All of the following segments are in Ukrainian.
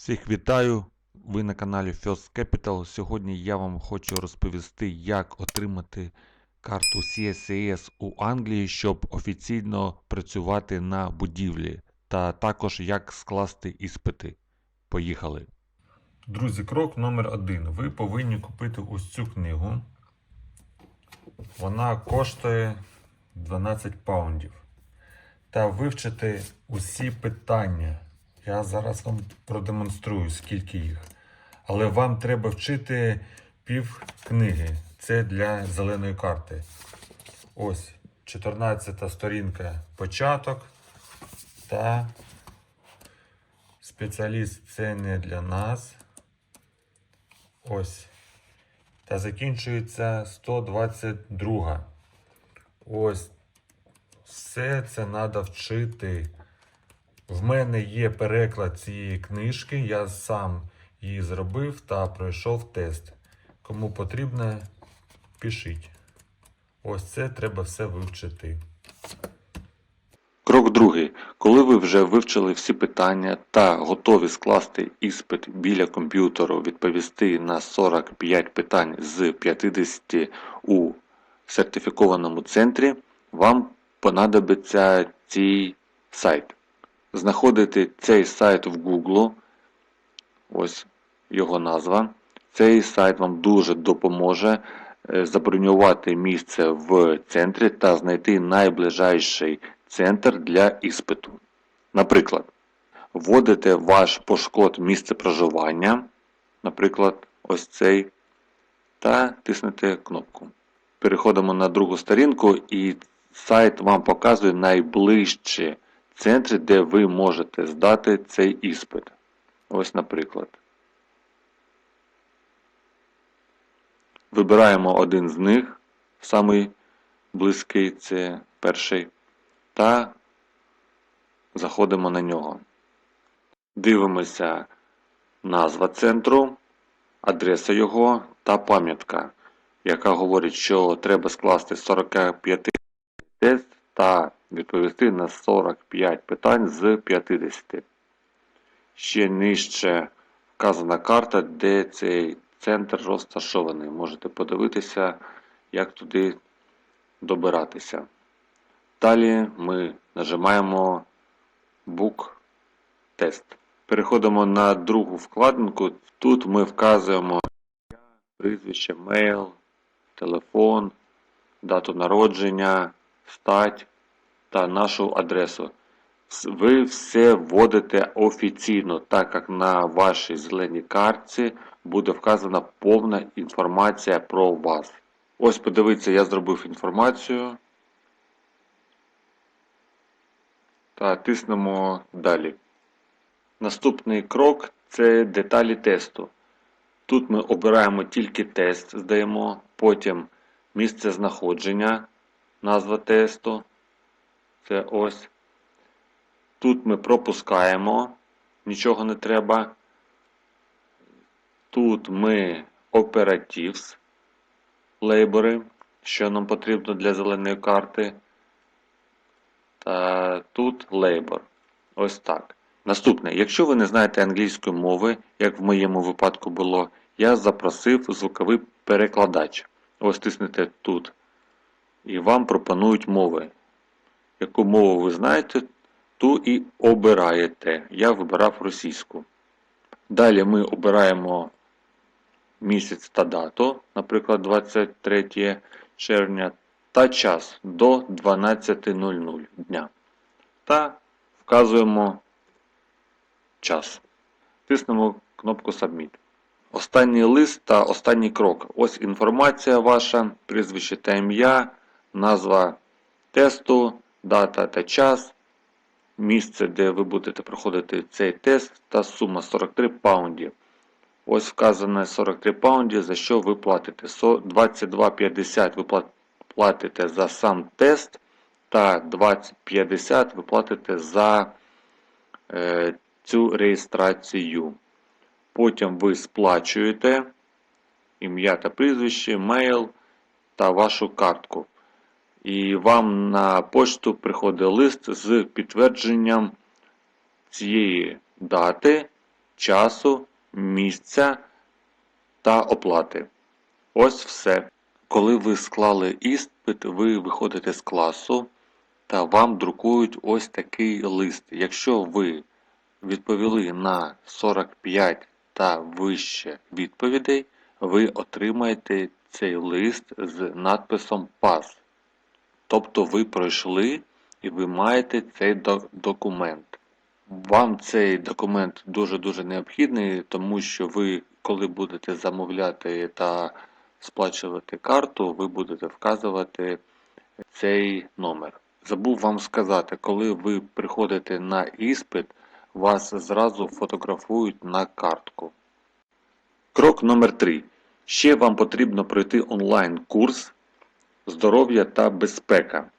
Всіх вітаю! Ви на каналі First Capital. Сьогодні я вам хочу розповісти, як отримати карту CSCS у Англії, щоб офіційно працювати на будівлі, та також як скласти іспити. Поїхали! Друзі, крок номер один. Ви повинні купити ось цю книгу. Вона коштує 12 паундів. Та вивчити усі питання. Я зараз вам продемонструю, скільки їх. Але вам треба вчити пів книги. Це для зеленої карти. Ось 14 сторінка початок. Та спеціаліст це не для нас. Ось. Та закінчується 122. Ось. Все це треба вчити. В мене є переклад цієї книжки. Я сам її зробив та пройшов тест. Кому потрібно, пишіть. Ось це треба все вивчити. Крок другий. Коли ви вже вивчили всі питання та готові скласти іспит біля комп'ютеру, відповісти на 45 питань з 50 у сертифікованому центрі, вам понадобиться цей сайт. Знаходите цей сайт в Google, ось його назва. Цей сайт вам дуже допоможе е, забронювати місце в центрі та знайти найближайший центр для іспиту. Наприклад, вводите ваш пошкод місце проживання, наприклад, ось цей, та тиснете кнопку. Переходимо на другу сторінку і сайт вам показує найближчі центри, де ви можете здати цей іспит. Ось, наприклад. Вибираємо один з них, самий близький це перший та заходимо на нього. Дивимося назва центру, адреса його та пам'ятка, яка говорить, що треба скласти 45 тест та відповісти на 45 питань з 50. Ще нижче вказана карта, де цей центр розташований. Можете подивитися, як туди добиратися. Далі ми нажимаємо Book Test. Переходимо на другу вкладинку. Тут ми вказуємо прізвище, мейл, телефон, дату народження, стать та нашу адресу. Ви все вводите офіційно, так як на вашій зеленій картці буде вказана повна інформація про вас. Ось подивіться, я зробив інформацію. та тиснемо далі. Наступний крок це деталі тесту. Тут ми обираємо тільки тест, здаємо, потім місце знаходження, назва тесту. Це ось. Тут ми пропускаємо, нічого не треба. Тут ми Operatives, лейбори, що нам потрібно для зеленої карти. Та тут Labor. Ось так. Наступне, якщо ви не знаєте англійської мови, як в моєму випадку було, я запросив звуковий перекладач. Ось тиснете тут. І вам пропонують мови. Яку мову ви знаєте, ту і обираєте. Я вибирав російську. Далі ми обираємо місяць та дату, наприклад, 23 червня та час до 12.00 дня. Та вказуємо час. Тиснемо кнопку Submit. Останній лист та останній крок. Ось інформація ваша, прізвище та ім'я, назва тесту, дата та час, місце, де ви будете проходити цей тест та сума 43 паунді. Ось вказане 43 паунді, за що ви платите. 22,50 ви платите за сам тест, та 2050 ви платите за е, цю реєстрацію. Потім ви сплачуєте ім'я та прізвище, мейл та вашу картку. І вам на почту приходить лист з підтвердженням цієї дати, часу, місця та оплати. Ось все. Коли ви склали іспит, ви виходите з класу та вам друкують ось такий лист. Якщо ви відповіли на 45 та вище відповідей, ви отримаєте цей лист з надписом ПАС. Тобто ви пройшли і ви маєте цей документ. Вам цей документ дуже-дуже необхідний, тому що ви, коли будете замовляти та сплачувати карту, ви будете вказувати цей номер. Забув вам сказати, коли ви приходите на іспит, вас зразу фотографують на картку. Крок номер 3. Ще вам потрібно пройти онлайн-курс здоров'я та безпека.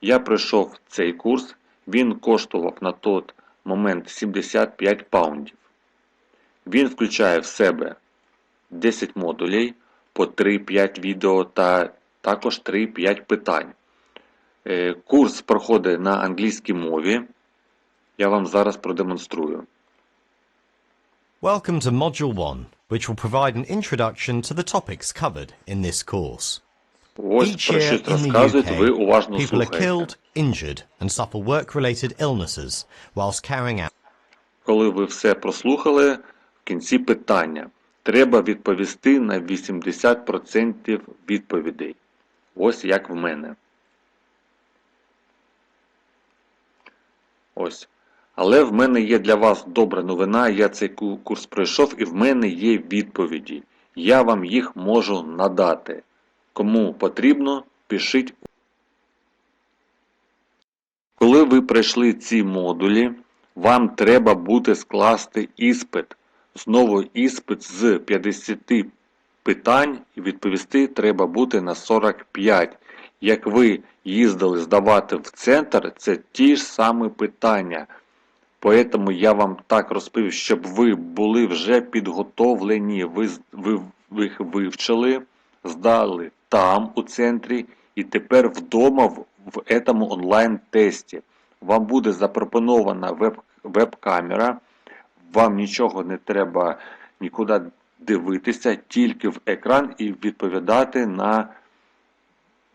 Я пройшов цей курс, він коштував на той момент 75 паундів. Він включає в себе 10 модулей по 3-5 відео та також 3-5 питань. Е, Курс проходить на англійській мові. Я вам зараз продемонструю. Welcome to Module 1, which will provide an introduction to the topics covered in this course. Ось Each про year щось розказують, ви уважно people are слухаєте. killed, injured, and suffer work-related illnesses whilst carrying out Коли ви все прослухали, в кінці питання. Треба відповісти на 80% відповідей. Ось як в мене. Ось. Але в мене є для вас добра новина, я цей курс пройшов і в мене є відповіді. Я вам їх можу надати. Кому потрібно, пишіть. Коли ви пройшли ці модулі, вам треба буде скласти іспит. Знову іспит з 50 питань і відповісти треба буде на 45. Як ви їздили здавати в центр, це ті ж самі питання. Поэтому я вам так розповів, щоб ви були вже підготовлені, ви, ви, ви їх вивчили, здали там у центрі і тепер вдома в, этому онлайн-тесті. Вам буде запропонована веб, веб-камера, вам нічого не треба нікуди дивитися, тільки в екран і відповідати на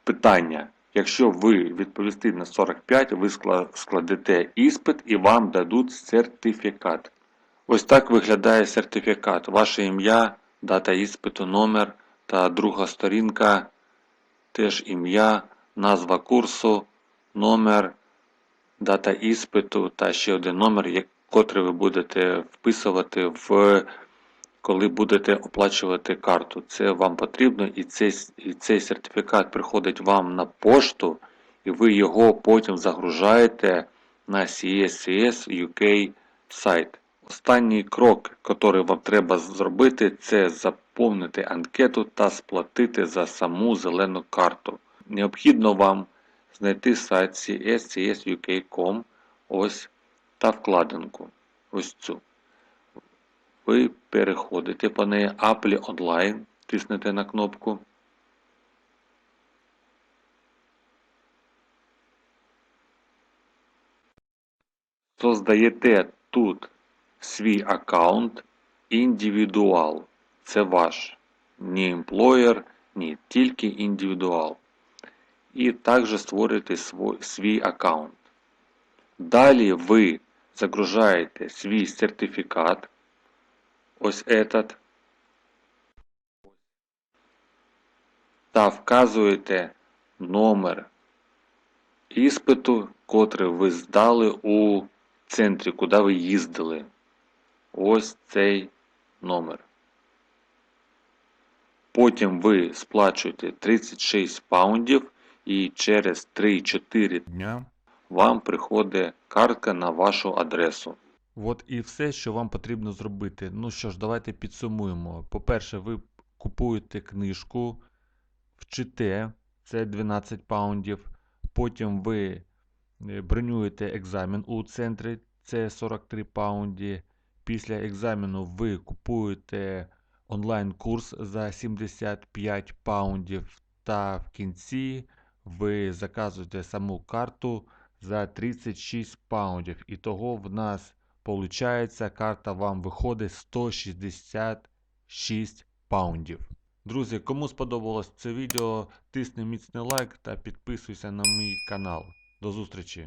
питання. Якщо ви відповісти на 45, ви складете іспит і вам дадуть сертифікат. Ось так виглядає сертифікат. Ваше ім'я, дата іспиту, номер та друга сторінка, теж ім'я, назва курсу, номер, дата іспиту та ще один номер, котрий ви будете вписувати в коли будете оплачувати карту. Це вам потрібно, і цей, і цей сертифікат приходить вам на пошту, і ви його потім загружаєте на CSCS UK сайт. Останній крок, який вам треба зробити, це заповнити анкету та сплатити за саму зелену карту. Необхідно вам знайти сайт cscsuk.com ось та вкладинку. Ось цю. Ви переходите по неї Apply Online, тиснете на кнопку. Создаєте тут свій аккаунт індивідуал. Це ваш. Не employer, ні, тільки індивідуал. І також створюєте свій аккаунт. Далі ви загружаєте свій сертифікат. Ось этот. Та вказуєте номер іспиту, котрий ви здали у центрі, куди ви їздили. Ось цей номер. Потім ви сплачуєте 36 паундів і через 3-4 Дня. вам приходить картка на вашу адресу. От і все, що вам потрібно зробити. Ну що ж, давайте підсумуємо. По-перше, ви купуєте книжку, вчите, це 12 паундів. Потім ви е, бронюєте екзамен у центрі, це 43 паунді. Після екзамену ви купуєте онлайн-курс за 75 паундів. Та в кінці ви заказуєте саму карту за 36 паундів. І того в нас получається, карта вам виходить 166 паундів. Друзі, кому сподобалось це відео, тисни міцний лайк та підписуйся на мій канал. До зустрічі!